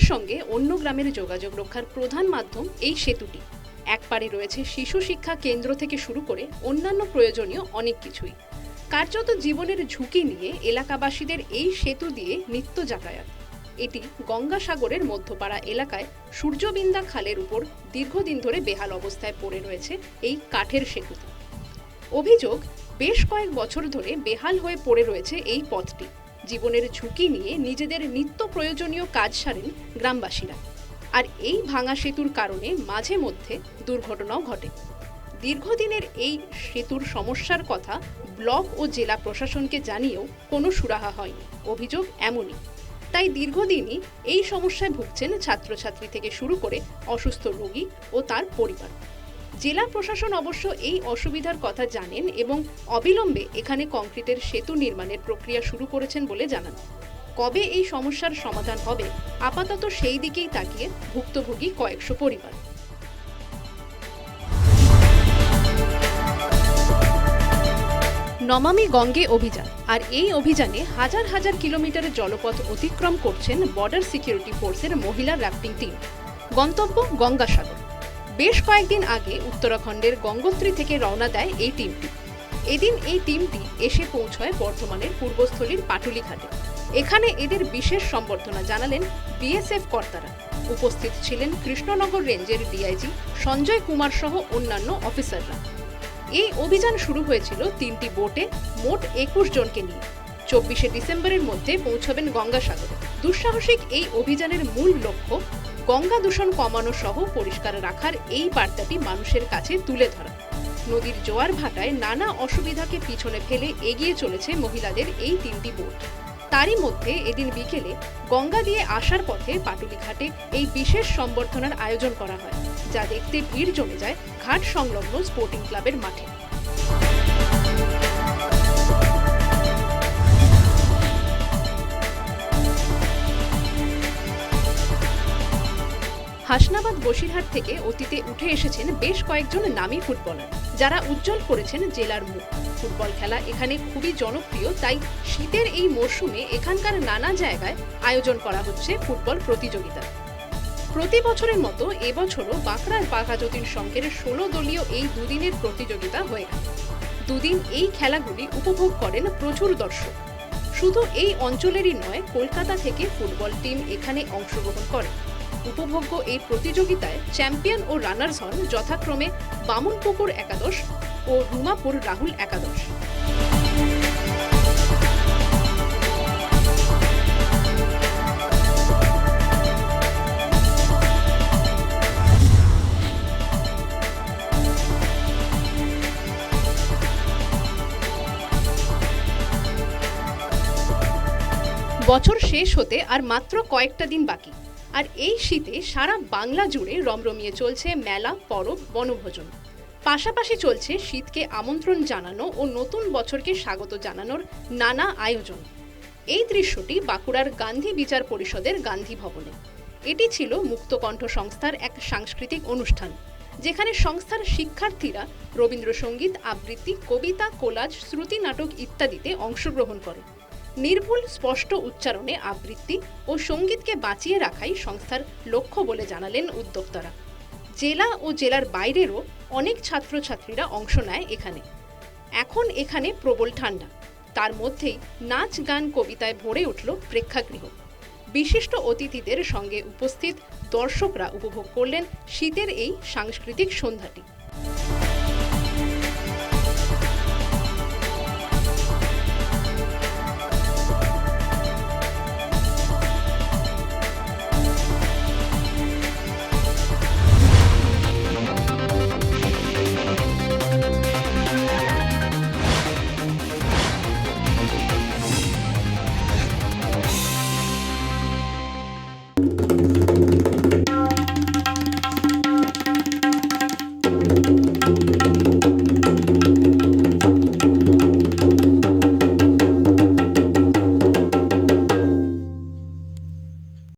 গ্রামের সঙ্গে অন্য গ্রামের যোগাযোগ রক্ষার প্রধান মাধ্যম এই সেতুটি। এক পারে রয়েছে শিশু শিক্ষা কেন্দ্র থেকে শুরু করে অন্যান্য প্রয়োজনীয় অনেক কিছুই। কার্যত জীবনের ঝুঁকি নিয়ে এলাকাবাসীদের এই সেতু দিয়ে নিত্য যাতায়াত। এটি গঙ্গাসাগরের মধ্যপাড়া এলাকায় সূর্যবিন্দা খালের উপর দীর্ঘদিন ধরে বেহাল অবস্থায় পড়ে রয়েছে এই কাঠের সেতুটি। অভিযোগ, বেশ কয়েক বছর ধরে বেহাল হয়ে পড়ে রয়েছে এই পথটি। জীবনের ঝুঁকি নিয়ে নিজেদের নিত্য প্রয়োজনীয় কাজ সারেন গ্রামবাসীরা। আর এই ভাঙা সেতুর কারণে মাঝে মধ্যে দুর্ঘটনাও ঘটে। দীর্ঘদিনের এই সেতুর সমস্যার কথা ব্লক ও জেলা প্রশাসনকে জানিয়েও কোনো সুরাহা হয়নি। অভিযোগ এমনই। তাই দীর্ঘদিনই এই সমস্যায় ভুগছেন ছাত্রছাত্রী থেকে শুরু করে অসুস্থ রোগী ও তার পরিবার। জেলা প্রশাসন অবশ্য এই অসুবিধার কথা জানেন এবং অবিলম্বে এখানে কংক্রিটের সেতু নির্মাণের প্রক্রিয়া শুরু করেছেন বলে জানান। কবে এই সমস্যার সমাধান হবে আপাতত সেই দিকেই তাকিয়ে ভুক্তভোগী কয়েকশো পরিবার। নমামি গঙ্গে অভিযান আর এই অভিযানে হাজার হাজার কিলোমিটারের জলপথ অতিক্রম করছেন বর্ডার সিকিউরিটি ফোর্সের মহিলা রাফটিং টিম। গন্তব্য গঙ্গাসাগর। বেশ কয়েকদিন আগে উত্তরাখণ্ডের গঙ্গোত্রী থেকে রওনা দেয় এই টিমটি। এদিন এই টিমটি এসে পৌঁছয় বর্ধমানের পূর্বস্থলীর পাটুলিঘাটে। এখানে এদের বিশেষ সম্বর্ধনা জানালেন বিএসএফ কর্তারা। উপস্থিত ছিলেন কৃষ্ণনগর রেঞ্জের ডিআইজি সঞ্জয় কুমার সহ অন্যান্য অফিসাররা। এই অভিযান শুরু হয়েছিল তিনটি বোটে মোট একুশ জনকে নিয়ে। চব্বিশে ডিসেম্বরের মধ্যে পৌঁছবেন গঙ্গাসাগরে। দুঃসাহসিক এই অভিযানের মূল লক্ষ্য গঙ্গা দূষণ কমানো সহ পরিষ্কার রাখার এই বার্তাটি মানুষের কাছে তুলে ধরা। নদীর জোয়ার ভাটায় নানা অসুবিধাকে পিছনে ফেলে এগিয়ে চলেছে মহিলাদের এই তিনটি বোট। তারই মধ্যে এদিন বিকেলে গঙ্গা দিয়ে আসার পথে পাটুলি ঘাটে এই বিশেষ সম্বর্ধনার আয়োজন করা হয়, যা দেখতে ভিড় জমে যায় ঘাট সংলগ্ন স্পোর্টিং ক্লাবের মাঠে। হাসনাবাদ বসিরহাট থেকে অতীতে উঠে এসেছেন বেশ কয়েকজন নামী ফুটবলার, যারা উজ্জ্বল করেছেন জেলার মুখ। ফুটবল খেলা এখানে খুবই জনপ্রিয়, তাই শীতের এই মরশুমে এখানকার নানা জায়গায় আয়োজন করা হচ্ছে ফুটবল প্রতিযোগিতা। প্রতি বছরের মতো এবছরও বাঁকড়ার বাঘাযতীন সংঘের ষোলো দলীয় এই দুদিনের প্রতিযোগিতা হয়ে গেল দুদিন এই খেলাগুলি উপভোগ করেন প্রচুর দর্শক। শুধু এই অঞ্চলেরই নয়, কলকাতা থেকে ফুটবল টিম এখানে অংশগ্রহণ করে। উপভোগ্য এই প্রতিযোগিতায় চ্যাম্পিয়ন ও রানার্স হন যথাক্রমে বামুনপুকুর একাদশ ও রুমাপুর রাহুল একাদশ। বছর শেষ হতে আর মাত্র কয়েকটা দিন বাকি। আর এই শীতে সারা বাংলা জুড়ে রমরমিয়ে চলছে মেলা, পরব, বনভোজন। পাশাপাশি চলছে শীতকে আমন্ত্রণ জানানো ও নতুন বছরকে স্বাগত জানানোর নানা আয়োজন। এই দৃশ্যটি বাঁকুড়ার গান্ধী বিচার পরিষদের গান্ধী ভবনে। এটি ছিল মুক্তকণ্ঠ সংস্থার এক সাংস্কৃতিক অনুষ্ঠান, যেখানে সংস্থার শিক্ষার্থীরা রবীন্দ্রসঙ্গীত আবৃত্তি, কবিতা, কোলাজ, শ্রুতি নাটক ইত্যাদিতে অংশগ্রহণ করে। নির্ভুল, স্পষ্ট উচ্চারণে আবৃত্তি ও সঙ্গীতকে বাঁচিয়ে রাখাই সংস্থার লক্ষ্য বলে জানালেন উদ্যোক্তারা। জেলা ও জেলার বাইরেরও অনেক ছাত্রছাত্রীরা অংশ নেয় এখানে। এখন এখানে প্রবল ঠান্ডা। তার মধ্যেই নাচ, গান, কবিতায় ভরে উঠল প্রেক্ষাগৃহ। বিশিষ্ট অতিথিদের সঙ্গে উপস্থিত দর্শকরা উপভোগ করলেন শীতের এই সাংস্কৃতিক সন্ধ্যাটি।